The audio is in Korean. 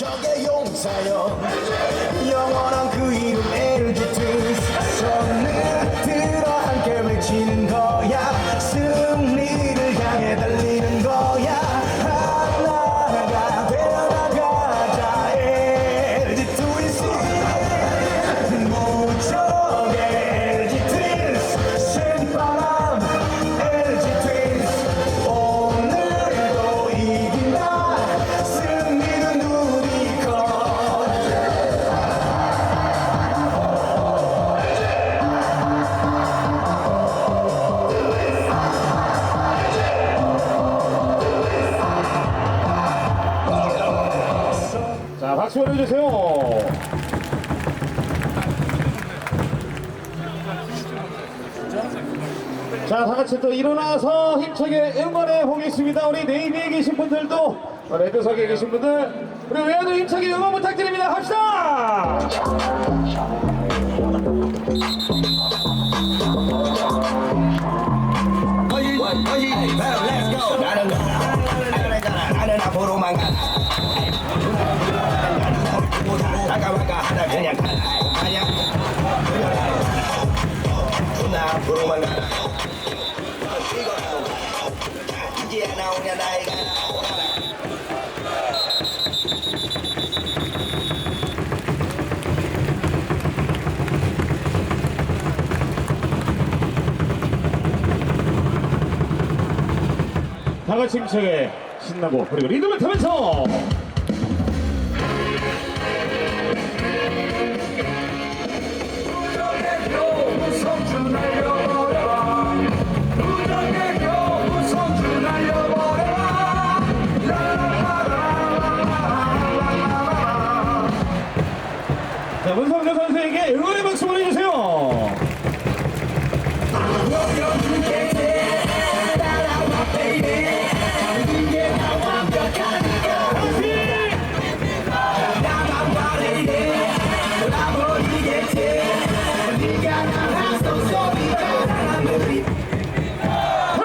저게 용사여. 영원한 그이 보여주세요. 자, 다 같이 또 일어나서 힘차게 응원해 보겠습니다. 우리 네이비에 계신 분들도 레드석에 계신 분들 우리 외야도 힘차게 응원 부탁드립니다. 합시다. let's go 다 같이 힘차게 신나고 그리고 리듬을 타면서